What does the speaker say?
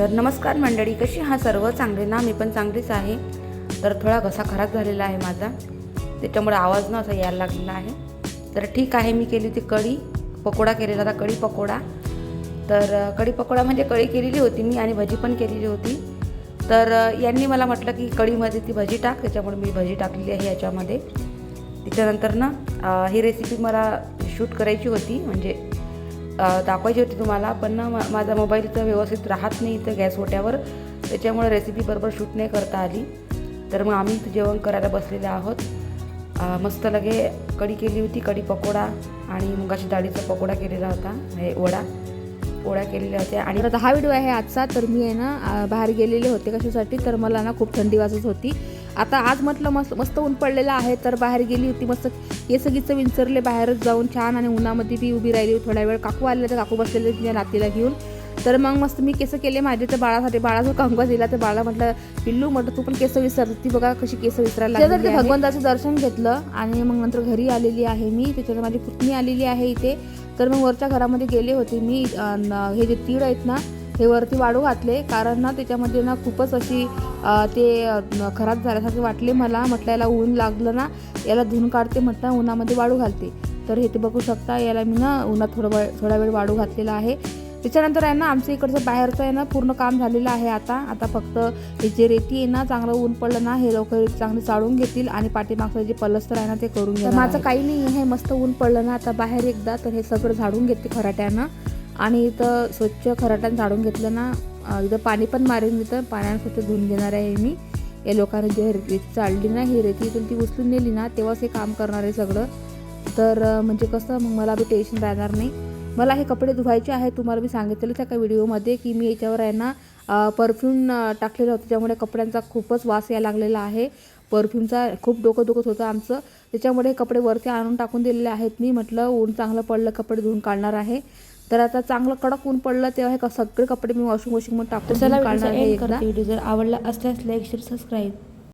तर नमस्कार मंडळी कशी हा सर्व चांगले ना मी पण चांगलीच आहे. तर थोडा घसा खराब झालेला आहे माझा. त्याच्यामुळे आवाज न असा यायला लागलेला आहे. तर ठीक आहे मी केली ती कढी. पकोडा केलेला होता कढी पकोडा. तर कढी पकोडा म्हणजे कढी केलेली होती मी आणि भजी पण केलेली होती. तर यांनी मला म्हटलं की कढीमध्ये ती भजी टाक. त्याच्यामुळे मी भजी टाकलेली आहे याच्यामध्ये. त्याच्यानंतर ना ही रेसिपी मला शूट करायची होती. म्हणजे दाखवायची होती तुम्हाला पण ना मा- माझा मोबाईल इथं व्यवस्थित राहत नाही इथं गॅस ओट्यावर. त्याच्यामुळे रेसिपी बरोबर शूट नाही करता आली. तर मग आम्ही इथं जेवण करायला बसलेले आहोत. मस्त लगे कढी केली होती कढी पकोडा आणि मुगाची डाळीचा पकोडा केलेला होता हे वडा. पोळ्या केलेल्या होत्या आणि आता हा व्हिडिओ आहे आजचा तर मी आहे ना बाहेर गेलेले होते कशासाठी तर मला ना खूप थंडी वाजत होती. आता आज म्हटलं मस्त मस्त ऊन पडलेलं आहे तर बाहेर गेली होती मस्त हे सगळीचं विंचरले बाहेरच जाऊन छान आणि उन्हामध्ये बी उभी राहिली. थोड्या वेळ काकू आले तर काकू बसलेले तिच्या नातीला घेऊन. तर मग मस्त मी केस केले माझे तर बाळासाठी बाळाचा कंगवा दिला तर बाळा म्हटलं पिल्लू म्हटलं तू पण केस विसर ती बघा कशी केस विसरायला लागली आहे. भगवंताचं दर्शन घेतलं आणि मग नंतर घरी आलेली आहे मी त्याच्यात माझी पुतणी आलेली आहे इथे. तर मग वरच्या घरामध्ये गेले होते मी. हे जे तीळ आहेत ना हे वरती वाढू घातले कारण ना त्याच्यामध्ये ना खूपच अशी ते खराब झाल्यासारखे वाटले मला. म्हटलं याला ऊन लागलं ना याला धुवून काढते म्हटलं उन्हामध्ये वाळू घालते. तर हे ते बघू शकता याला मी ना उन्हात थोडं वेळ थोडा वेळ वाळू घातलेला आहे. त्याच्यानंतर आहे ना आमचं इकडचं बाहेरचं आहे ना पूर्ण काम झालेलं आहे आता. आता फक्त हे जे रेती आहे ना चांगलं ऊन पडलं ना हे लवकर चांगले चाळून घेतील आणि पाठीमागचं जे पलस्तर आहे ना ते करून घेणार माझं काही नाही आहे मस्त ऊन पडलं ना आता बाहेर एकदा तर हे सगळं झाडून घेते खराट्यानं आणि इथं स्वच्छ खराट्यानं झाडून घेतलं ना इथं पाणी पण मारेन इथं पाण्यानं स्वच्छ धुवून घेणार आहे मी. या लोकांनी जे रेती चालली ना ही रेती इथून ती उचलून नेली ना तेव्हाच हे काम करणार आहे सगळं. तर म्हणजे कसं मग मला बी टेन्शन राहणार नाही. मला हे कपडे धुवायचे आहे तुम्हाला मी सांगितलेलं त्या काही व्हिडिओमध्ये की मी याच्यावर आहे ना परफ्यूम टाकलेलं होतं त्यामुळे कपड्यांचा खूपच वास यायला लागलेला आहे. परफ्यूमचा खूप डोकं दुखत होतं आमचं. त्याच्यामुळे कपडे वरती आणून टाकून दिलेले आहेत मी. म्हटलं ऊन चांगलं पडलं कपडे धुवून काढणार आहे. तर आता चांगलं कडक ऊन पडलं तेव्हा हे क- सगळे कपडे मी वॉशिंग मशीनमध्ये टाकून काढणार आहे एंड एकदा. करते व्हिडिओ जर आवडला असल्यास लाईक शेअर सबस्क्राईब